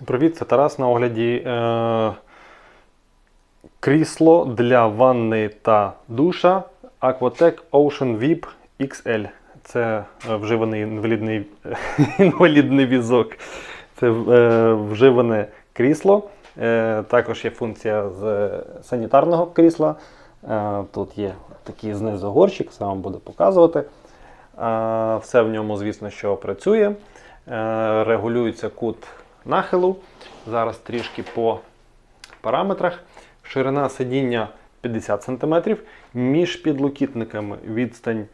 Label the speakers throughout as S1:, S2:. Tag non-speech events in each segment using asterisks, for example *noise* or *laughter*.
S1: Всім привіт, це Тарас на огляді. Е, крісло для ванни та душа Aquatec Ocean VIP XL. Це е, вживаний інвалідний, *laughs* інвалідний візок. Це е, вживане крісло. Е, також є функція з санітарного крісла. Е, тут є такий знизу горщик, це вам буде показувати. Е, Все в ньому, звісно, що працює. Е, Регулюється кут нахилу. Зараз трішки по параметрах. Ширина сидіння 50 см, між підлокітниками відстань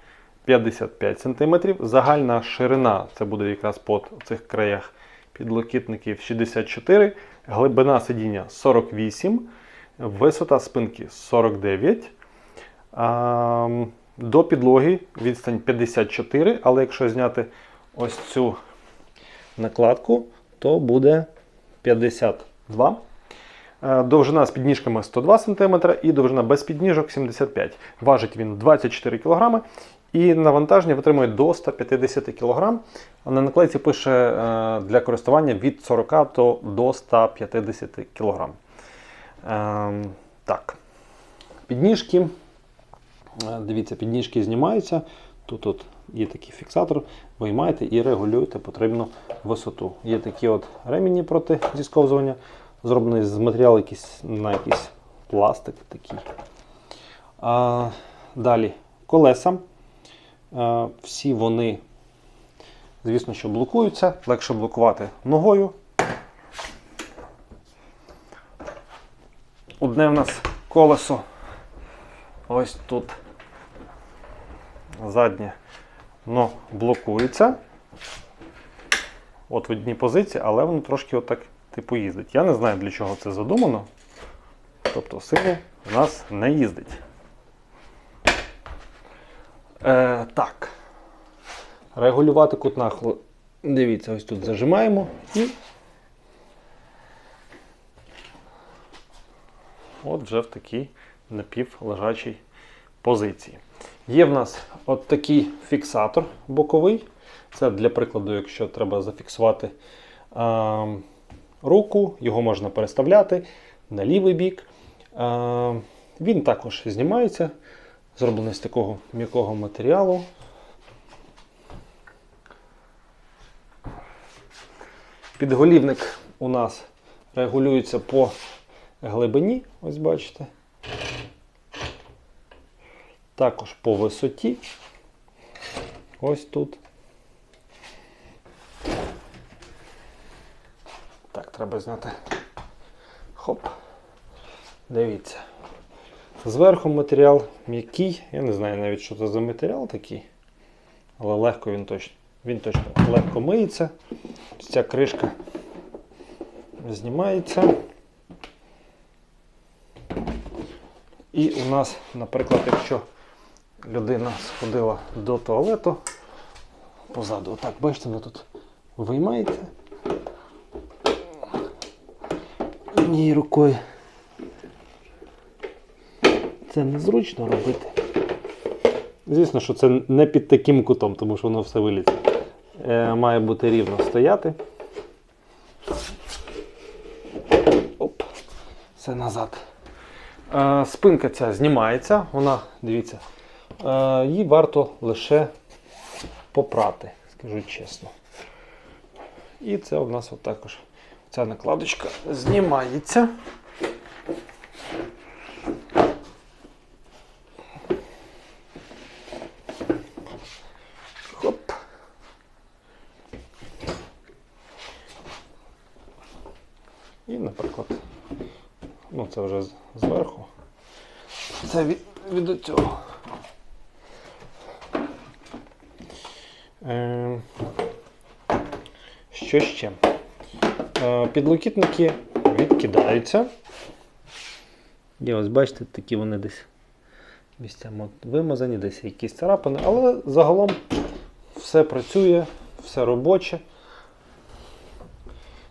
S1: 55 см. Загальна ширина, це буде якраз по цих краях підлокітників 64, глибина сидіння 48, висота спинки 49. До підлоги відстань 54, але якщо зняти ось цю накладку, то буде 52. Е, Довжина з підніжками 102 см і довжина без підніжок 75 Важить він 24 кг і навантаження витримує до 150 кг. На наклейці пише е, для користування від 40 то до 150 кг. Ем, Так. Підніжки. Е, Дивіться, підніжки знімаються. Тут от є такий фіксатор, виймаєте і регулюєте потрібну висоту. Є такі от ремені проти зісковзування, зроблені з матеріалу якийсь, на якийсь пластик такий. А, далі колеса. А, всі вони, звісно, що блокуються. Легше блокувати ногою. Одне в нас колесо ось тут заднє воно блокується. От в одній позиції, але воно трошки отак типу їздить. Я не знаю, для чого це задумано. Тобто сильно в нас не їздить. Е, так. Регулювати кут нахилу. Дивіться, ось тут зажимаємо і. От вже в такій напівлежачій позиції. Є в нас от такий фіксатор боковий. Це для прикладу, якщо треба зафіксувати е, руку, його можна переставляти на лівий бік. Е, він також знімається, зроблений з такого м'якого матеріалу. Підголівник у нас регулюється по глибині, ось бачите. Також по висоті. Ось тут. Так, треба зняти. Хоп. Дивіться. Зверху матеріал м'який. Я не знаю навіть, що це за матеріал такий. Але легко він точно він точно легко миється. Ця кришка знімається. І у нас, наприклад, якщо людина сходила до туалету, позаду, отак, бачите, воно тут виймається. Однією рукою. Це незручно робити. Звісно, що це не під таким кутом, тому що воно все виліться. Е, має бути рівно стояти. Оп, все назад. Е, Спинка ця знімається, вона, дивіться, її варто лише попрати, скажу чесно. І це у нас от також ця накладочка знімається. І, наприклад, ну це вже зверху. Це від, від цього. Що ще? Е, підлокітники відкидаються. І ось бачите, такі вони десь місцями вимазані, десь якісь царапини, але загалом все працює, все робоче.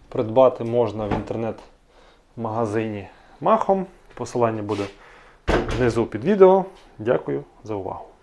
S1: Придбати можна в інтернет-магазині Махом. Посилання буде внизу під відео. Дякую за увагу.